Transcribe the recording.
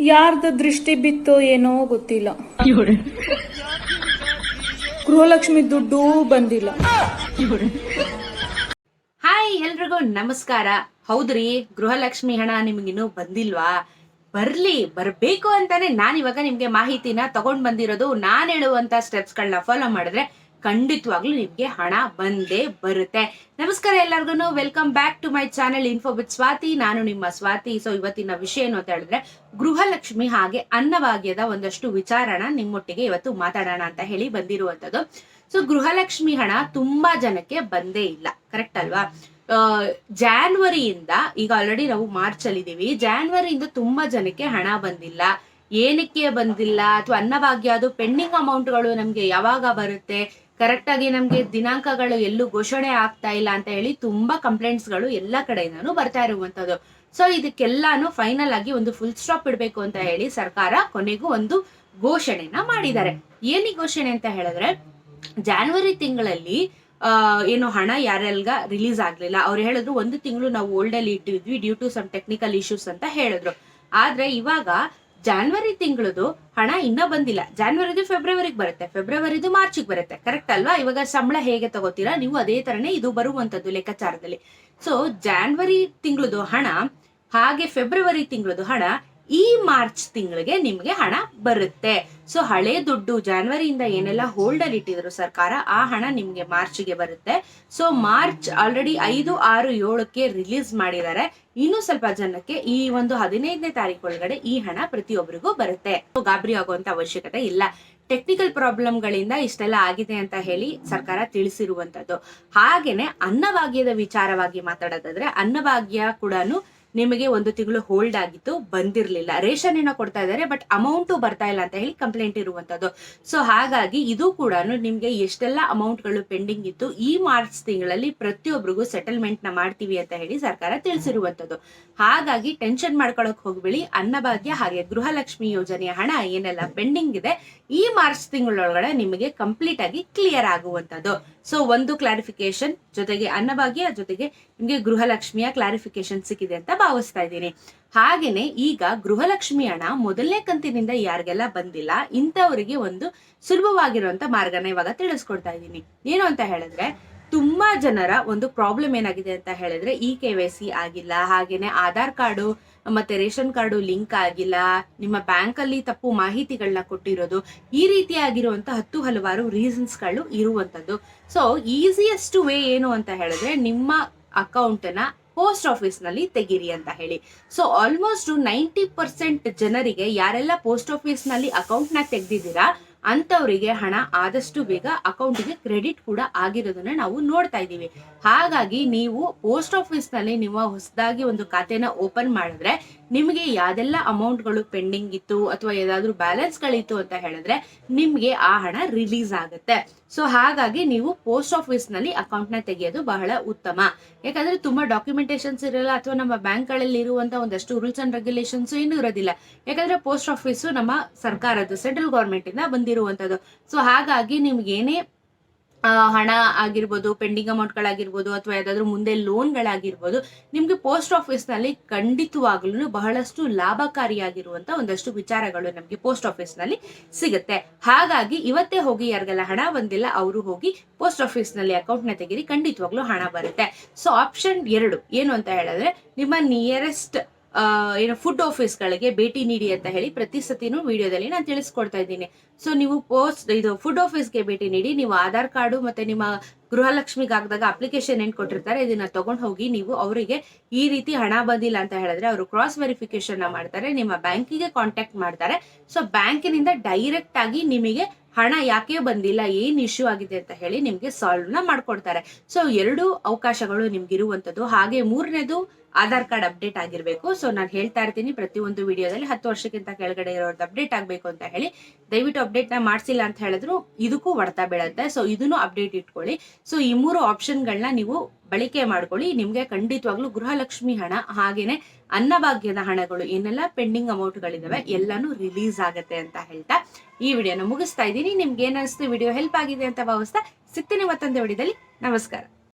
ಯಾರ್ದ ದೃಷ್ಟಿ ಬಿತ್ತೋ ಏನೋ ಗೊತ್ತಿಲ್ಲ. ಗೃಹಲಕ್ಷ್ಮಿ ದುಡ್ಡು ಬಂದಿಲ್ಲ. ಹಾಯ್ ಎಲ್ರಿಗೂ ನಮಸ್ಕಾರ. ಹೌದ್ರಿ ಗೃಹಲಕ್ಷ್ಮಿ ಹಣ ನಿಮ್ಗಿನ್ನೂ ಬಂದಿಲ್ವಾ? ಬರ್ಲಿ ಬರ್ಬೇಕು ಅಂತಾನೆ ನಾನ್ ಇವಾಗ ನಿಮ್ಗೆ ಮಾಹಿತಿನ ತಗೊಂಡ್ ಬಂದಿರೋದು ನಾನ್ ಹೇಳುವಂತ ಸ್ಟೆಪ್ಸ್ ಗಳನ್ನ ಫಾಲೋ ಮಾಡಿದ್ರೆ ಖಂಡಿತವಾಗ್ಲೂ ನಿಮ್ಗೆ ಹಣ ಬಂದೇ ಬರುತ್ತೆ. ನಮಸ್ಕಾರ ಎಲ್ಲರಿಗೂ welcome back to my channel info with Swati ನಾನು ನಿಮ್ಮ ಸ್ವಾತಿ ಸೊ ಇವತ್ತಿನ ವಿಷಯ ಏನು ಅಂತ ಹೇಳಿದ್ರೆ, ಗೃಹಲಕ್ಷ್ಮಿ ಹಾಗೆ ಅನ್ನಭಾಗ್ಯದ ಒಂದಷ್ಟು ವಿಚಾರಣ ನಿಮ್ಮೊಟ್ಟಿಗೆ ಇವತ್ತು ಮಾತಾಡೋಣ ಅಂತ ಹೇಳಿ ಬಂದಿರುವಂತದ್ದು ಸೊ ಗೃಹಲಕ್ಷ್ಮಿ ಹಣ ತುಂಬಾ ಜನಕ್ಕೆ ಬಂದೇ ಇಲ್ಲ. ಕರೆಕ್ಟ್ ಅಲ್ವಾ? ಜಾನ್ವರಿಯಿಂದ ಈಗ ಆಲ್ರೆಡಿ ನಾವು ಮಾರ್ಚ್ ಅಲ್ಲಿ ಇದೀವಿ ಜಾನ್ವರಿಯಿಂದ ತುಂಬಾ ಜನಕ್ಕೆ ಹಣ ಬಂದಿಲ್ಲ. ಏನಕ್ಕೆ ಬಂದಿಲ್ಲ? ಅಥವಾ ಅನ್ನಭಾಗ್ಯ ಅದು ಪೆಂಡಿಂಗ್ ಅಮೌಂಟ್ಗಳು ನಮ್ಗೆ ಯಾವಾಗ ಬರುತ್ತೆ? ಕರೆಕ್ಟ್ ನಮಗೆ ದಿನಾಂಕಗಳು ಎಲ್ಲೂ ಘೋಷಣೆ ಆಗ್ತಾ ಇಲ್ಲ ಅಂತ ಹೇಳಿ ತುಂಬಾ ಕಂಪ್ಲೇಂಟ್ಸ್ಗಳು ಎಲ್ಲ ಕಡೆಯಿಂದನೂ ಬರ್ತಾ ಇರುವಂತದ್ದು. ಸೊ ಇದಕ್ಕೆಲ್ಲಾನು ಫೈನಲ್ ಆಗಿ ಒಂದು ಫುಲ್ ಸ್ಟಾಪ್ ಇಡಬೇಕು ಅಂತ ಹೇಳಿ ಸರ್ಕಾರ ಕೊನೆಗೂ ಒಂದು ಘೋಷಣೆನ ಮಾಡಿದ್ದಾರೆ. ಏನಿ ಘೋಷಣೆ ಅಂತ ಹೇಳಿದ್ರೆ ಜಾನ್ವರಿ ತಿಂಗಳಲ್ಲಿ ಏನು ಹಣ ಯಾರೆಲ್ಗ ರಿಲೀಸ್ ಆಗ್ಲಿಲ್ಲ. ಅವ್ರು ಹೇಳಿದ್ರು ಒಂದು ತಿಂಗಳು ನಾವು ಓಲ್ಡ್ ಅಲ್ಲಿ ಇಟ್ಟಿದ್ವಿ due to some technical issues ಅಂತ ಹೇಳಿದ್ರು. ಆದ್ರೆ ಇವಾಗ ಜಾನ್ವರಿ ತಿಂಗಳದು ಹಣ ಇನ್ನ ಬಂದಿಲ್ಲ. ಜಾನ್ವರಿದು ಫೆಬ್ರವರಿಗೆ ಬರುತ್ತೆ. ಫೆಬ್ರವರಿದು ಮಾರ್ಚಿಗೆ ಬರುತ್ತೆ. ಕರೆಕ್ಟ್ ಅಲ್ವಾ? ಇವಾಗ ಸಂಬಳ ಹೇಗೆ ತಗೋತೀರಾ? ನೀವು ಅದೇ ತರನೇ ಇದು ಬರುವಂತದ್ದು ಲೆಕ್ಕಾಚಾರದಲ್ಲಿ. ಸೊ ಜಾನ್ವರಿ ತಿಂಗಳದು ಹಣ ಹಾಗೆ ಫೆಬ್ರವರಿ ತಿಂಗಳದು ಹಣ ಈ ಮಾರ್ಚ್ ತಿಂಗಳಿಗೆ ನಿಮ್ಗೆ ಹಣ ಬರುತ್ತೆ. ಸೊ ಹಳೆ ದುಡ್ಡು ಜಾನ್ವರಿಯಿಂದ ಏನೆಲ್ಲ ಹೋಲ್ಡ್ ಅಲ್ಲಿ ಇಟ್ಟಿದ್ರು ಸರ್ಕಾರ, ಆ ಹಣ ನಿಮ್ಗೆ ಮಾರ್ಚ್ಗೆ ಬರುತ್ತೆ. ಸೊ ಮಾರ್ಚ್ ಆಲ್ರೆಡಿ ಐದು, ಆರು, ಏಳಕ್ಕೆ ರಿಲೀಸ್ ಮಾಡಿದ್ದಾರೆ. ಇನ್ನು ಸ್ವಲ್ಪ ಜನಕ್ಕೆ ಈ ಒಂದು ಹದಿನೈದನೇ ತಾರೀಕು ಒಳಗಡೆ ಈ ಹಣ ಪ್ರತಿಯೊಬ್ಬರಿಗೂ ಬರುತ್ತೆ. ಗಾಬರಿ ಆಗುವಂತ ಅವಶ್ಯಕತೆ ಇಲ್ಲ. ಟೆಕ್ನಿಕಲ್ ಪ್ರಾಬ್ಲಮ್ ಗಳಿಂದ ಇಷ್ಟೆಲ್ಲ ಆಗಿದೆ ಅಂತ ಹೇಳಿ ಸರ್ಕಾರ ತಿಳಿಸಿರುವಂತದ್ದು. ಹಾಗೇನೆ ಅನ್ನಭಾಗ್ಯದ ವಿಚಾರವಾಗಿ ಮಾತಾಡೋದಾದ್ರೆ ಅನ್ನಭಾಗ್ಯ ಕೂಡ ನಿಮಗೆ ಒಂದು ತಿಂಗಳು ಹೋಲ್ಡ್ ಆಗಿತ್ತು ಬಂದಿರಲಿಲ್ಲ. ರೇಷನ್ ಏನೋ ಕೊಡ್ತಾ ಇದ್ದಾರೆ ಬಟ್ ಅಮೌಂಟು ಬರ್ತಾ ಇಲ್ಲ ಅಂತ ಹೇಳಿ ಕಂಪ್ಲೇಂಟ್ ಇರುವಂತದ್ದು. ಸೊ ಹಾಗಾಗಿ ಇದು ಕೂಡ ನಿಮ್ಗೆ ಎಷ್ಟೆಲ್ಲ ಅಮೌಂಟ್ಗಳು ಪೆಂಡಿಂಗ್ ಇತ್ತು ಈ ಮಾರ್ಚ್ ತಿಂಗಳಲ್ಲಿ ಪ್ರತಿಯೊಬ್ಬರಿಗೂ ಸೆಟಲ್ಮೆಂಟ್ನ ಮಾಡ್ತೀವಿ ಅಂತ ಹೇಳಿ ಸರ್ಕಾರ ತಿಳಿಸಿರುವಂತದ್ದು. ಹಾಗಾಗಿ ಟೆನ್ಷನ್ ಮಾಡ್ಕೊಳಕ್ ಹೋಗ್ಬೇಡಿ. ಅನ್ನಭಾಗ್ಯ ಹಾಗೆ ಗೃಹಲಕ್ಷ್ಮಿ ಯೋಜನೆಯ ಹಣ ಏನೆಲ್ಲ ಪೆಂಡಿಂಗ್ ಇದೆ, ಈ ಮಾರ್ಚ್ ತಿಂಗಳೊಳಗಡೆ ನಿಮಗೆ ಕಂಪ್ಲೀಟ್ ಆಗಿ ಕ್ಲಿಯರ್ ಆಗುವಂತದ್ದು. ಸೊ ಒಂದು ಕ್ಲಾರಿಫಿಕೇಶನ್ ಜೊತೆಗೆ ಅನ್ನಭಾಗ್ಯ ಜೊತೆಗೆ ನಿಮ್ಗೆ ಗೃಹಲಕ್ಷ್ಮಿಯ ಕ್ಲಾರಿಫಿಕೇಶನ್ ಸಿಕ್ಕಿದೆ ಅಂತ ಭಾವಿಸ್ತಾ ಇದ್ದೀನಿ. ಹಾಗೇನೆ ಈಗ ಗೃಹಲಕ್ಷ್ಮಿ ಹಣ ಮೊದಲನೇ ಕಂತಿನಿಂದ ಯಾರಿಗೆಲ್ಲ ಬಂದಿಲ್ಲ, ಇಂಥವರಿಗೆ ಒಂದು ಸುಲಭವಾಗಿರುವಂತ ಮಾರ್ಗನ ಇವಾಗ ತಿಳಿಸ್ಕೊಡ್ತಾ ಇದ್ದೀನಿ. ಏನು ಅಂತ ಹೇಳಿದ್ರೆ, ತುಂಬಾ ಜನರ ಒಂದು ಪ್ರಾಬ್ಲಮ್ ಏನಾಗಿದೆ ಅಂತ ಹೇಳಿದ್ರೆ ಇ ಕೆ ವೈ ಸಿ ಆಗಿಲ್ಲ, ಹಾಗೇನೆ ಆಧಾರ್ ಕಾರ್ಡು ಮತ್ತೆ ರೇಷನ್ ಕಾರ್ಡು ಲಿಂಕ್ ಆಗಿಲ್ಲ, ನಿಮ್ಮ ಬ್ಯಾಂಕ್ ಅಲ್ಲಿ ತಪ್ಪು ಮಾಹಿತಿಗಳನ್ನ ಕೊಟ್ಟಿರೋದು, ಈ ರೀತಿಯಾಗಿರುವಂತ ಹತ್ತು ಹಲವಾರು ರೀಸನ್ಸ್ಗಳು ಇರುವಂತದ್ದು. ಸೊ ಈಸಿಯೆಸ್ಟ್ ವೇ ಏನು ಅಂತ ಹೇಳಿದ್ರೆ ನಿಮ್ಮ ಅಕೌಂಟ್ನ ಪೋಸ್ಟ್ ಆಫೀಸ್ನಲ್ಲಿ ತೆಗಿರಿ ಅಂತ ಹೇಳಿ. ಸೊ ಆಲ್ಮೋಸ್ಟ್ ನೈಂಟಿ ಪರ್ಸೆಂಟ್ ಜನರಿಗೆ ಯಾರೆಲ್ಲ ಪೋಸ್ಟ್ ಆಫೀಸ್ನಲ್ಲಿ ಅಕೌಂಟ್ನ ತೆಗ್ದಿದ್ದೀರಾ ಅಂತವರಿಗೆ ಹಣ ಆದಷ್ಟು ಬೇಗ ಅಕೌಂಟಿಗೆ ಕ್ರೆಡಿಟ್ ಕೂಡ ಆಗಿರೋದನ್ನ ನಾವು ನೋಡ್ತಾ ಇದ್ದೀವಿ. ಹಾಗಾಗಿ ನೀವು ಪೋಸ್ಟ್ ಆಫೀಸ್ನಲ್ಲಿ ನಿಮ್ಮ ಹೊಸದಾಗಿ ಒಂದು ಖಾತೆನ ಓಪನ್ ಮಾಡಿದ್ರೆ ನಿಮಗೆ ಯಾವ್ದೆಲ್ಲ ಅಮೌಂಟ್ಗಳು ಪೆಂಡಿಂಗ್ ಇತ್ತು ಅಥವಾ ಏನಾದರೂ ಬ್ಯಾಲೆನ್ಸ್ ಗಳಿತ್ತು ಅಂತ ಹೇಳಿದ್ರೆ ನಿಮಗೆ ಆ ಹಣ ರಿಲೀಸ್ ಆಗುತ್ತೆ. ಸೊ ಹಾಗಾಗಿ ನೀವು ಪೋಸ್ಟ್ ಆಫೀಸ್ನಲ್ಲಿ ಅಕೌಂಟ್ನ ತೆಗೆಯೋದು ಬಹಳ ಉತ್ತಮ. ಯಾಕಂದ್ರೆ ತುಂಬಾ ಡಾಕ್ಯುಮೆಂಟೇಶನ್ಸ್ ಇರಲ್ಲ ಅಥವಾ ನಮ್ಮ ಬ್ಯಾಂಕ್ಗಳಲ್ಲಿ ಇರುವಂತ ಒಂದಷ್ಟು ರೂಲ್ಸ್ ಅಂಡ್ ರೆಗ್ಯುಲೇಷನ್ಸ್ ಏನು ಇರೋದಿಲ್ಲ. ಯಾಕಂದ್ರೆ ಪೋಸ್ಟ್ ಆಫೀಸು ನಮ್ಮ ಸರ್ಕಾರದ್ದು ಸೆಂಟ್ರಲ್ ಗೌರ್ಮೆಂಟಿಂದ ಇಂದ ಬಂದಿರುವಂತದ್ದು. ಸೊ ಹಾಗಾಗಿ ನಿಮ್ಗೆ ಏನೇ ಹಣ ಆಗಿರ್ಬೋದು ಪೆಂಡಿಂಗ್ ಅಮೌಂಟ್ಗಳಾಗಿರ್ಬೋದು ಅಥವಾ ಯಾವ್ದಾದ್ರು ಮುಂದೆ ಲೋನ್ಗಳಾಗಿರ್ಬೋದು ನಿಮ್ಗೆ ಪೋಸ್ಟ್ ಆಫೀಸ್ನಲ್ಲಿ ಖಂಡಿತವಾಗ್ಲೂ ಬಹಳಷ್ಟು ಲಾಭಕಾರಿಯಾಗಿರುವಂತ ಒಂದಷ್ಟು ವಿಚಾರಗಳು ನಮಗೆ ಪೋಸ್ಟ್ ಆಫೀಸ್ನಲ್ಲಿ ಸಿಗುತ್ತೆ. ಹಾಗಾಗಿ ಇವತ್ತೇ ಹೋಗಿ ಯಾರಿಗೆಲ್ಲ ಹಣ ಬಂದಿಲ್ಲ, ಅವರು ಹೋಗಿ ಪೋಸ್ಟ್ ಆಫೀಸ್ನಲ್ಲಿ ಅಕೌಂಟ್ನ ತೆಗೀರಿ, ಖಂಡಿತವಾಗ್ಲೂ ಹಣ ಬರುತ್ತೆ. ಸೊ ಆಪ್ಷನ್ ಎರಡು ಏನು ಅಂತ ಹೇಳಿದ್ರೆ, ನಿಮ್ಮ ನಿಯರೆಸ್ಟ್ ಏನು ಫುಡ್ ಆಫೀಸ್ಗಳಿಗೆ ಭೇಟಿ ನೀಡಿ ಅಂತ ಹೇಳಿ ಪ್ರತಿ ಸತಿನೂ ವಿಡಿಯೋದಲ್ಲಿ ನಾನು ತಿಳಿಸ್ಕೊಡ್ತಾ ಇದ್ದೀನಿ. ಸೊ ನೀವು ಪೋಸ್ಟ್ ಇದು ಫುಡ್ ಆಫೀಸ್ಗೆ ಭೇಟಿ ನೀಡಿ, ನೀವು ಆಧಾರ್ ಕಾರ್ಡು ಮತ್ತೆ ನಿಮ್ಮ ಗೃಹಲಕ್ಷ್ಮಿಗೆ ಹಾಕಿದಾಗ ಅಪ್ಲಿಕೇಶನ್ ಏನು ಕೊಟ್ಟಿರ್ತಾರೆ, ಇದನ್ನ ತಗೊಂಡು ಹೋಗಿ ನೀವು ಅವರಿಗೆ ಈ ರೀತಿ ಹಣ ಬಂದಿಲ್ಲ ಅಂತ ಹೇಳಿದ್ರೆ ಅವರು ಕ್ರಾಸ್ ವೆರಿಫಿಕೇಶನ್ ಮಾಡ್ತಾರೆ, ನಿಮ್ಮ ಬ್ಯಾಂಕಿಗೆ ಕಾಂಟ್ಯಾಕ್ಟ್ ಮಾಡ್ತಾರೆ. ಸೊ ಬ್ಯಾಂಕಿನಿಂದ ಡೈರೆಕ್ಟ್ ಆಗಿ ನಿಮಗೆ ಹಣ ಯಾಕೆ ಬಂದಿಲ್ಲ, ಏನ್ ಇಶ್ಯೂ ಆಗಿದೆ ಅಂತ ಹೇಳಿ ನಿಮ್ಗೆ ಸಾಲ್ವ್ನ ಮಾಡ್ಕೊಡ್ತಾರೆ. ಸೊ ಎರಡು ಅವಕಾಶಗಳು ನಿಮ್ಗೆ ಇರುವಂತದ್ದು ಹಾಗೆ ಮೂರನೇದು ಆಧಾರ್ ಕಾರ್ಡ್ ಅಪ್ಡೇಟ್ ಆಗಿರಬೇಕು. ಸೊ ನಾನು ಹೇಳ್ತಾ ಇರ್ತೀನಿ ಪ್ರತಿಯೊಂದು ವಿಡಿಯೋದಲ್ಲಿ ಹತ್ತು ವರ್ಷಕ್ಕಿಂತ ಕೆಳಗಡೆ ಇರೋದು ಅಪ್ಡೇಟ್ ಆಗ್ಬೇಕು ಅಂತ ಹೇಳಿ. ದಯವಿಟ್ಟು ಅಪ್ಡೇಟ್ನ ಮಾಡ್ಸಿಲ್ಲ ಅಂತ ಹೇಳಿದ್ರು ಇದಕ್ಕೂ ಹೊಡ್ತಾ ಬೀಳುತ್ತೆ. ಸೊ ಇದನ್ನು ಅಪ್ಡೇಟ್ ಇಟ್ಕೊಳ್ಳಿ. ಸೊ ಈ ಮೂರು ಆಪ್ಷನ್ಗಳನ್ನ ನೀವು ಬಳಕೆ ಮಾಡ್ಕೊಳ್ಳಿ. ನಿಮ್ಗೆ ಖಂಡಿತವಾಗ್ಲೂ ಗೃಹಲಕ್ಷ್ಮಿ ಹಣ, ಹಾಗೇನೆ ಅನ್ನಭಾಗ್ಯದ ಹಣಗಳು, ಏನೆಲ್ಲ ಪೆಂಡಿಂಗ್ ಅಮೌಂಟ್ಗಳಿದಾವೆ, ಎಲ್ಲಾನು ರಿಲೀಸ್ ಆಗತ್ತೆ ಅಂತ ಹೇಳ್ತಾ ಈ ವಿಡಿಯೋನ ಮುಗಿಸ್ತಾ ಇದ್ದೀನಿ. ನಿಮ್ಗೆ ಏನಿಸ್ತು ವಿಡಿಯೋ ಹೆಲ್ಪ್ ಆಗಿದೆ ಅಂತ ಭಾವಿಸ್ತಾ ಸಿಗ್ತೀನಿ ಮತ್ತೊಂದು ವಿಡಿಯೋದಲ್ಲಿ. ನಮಸ್ಕಾರ.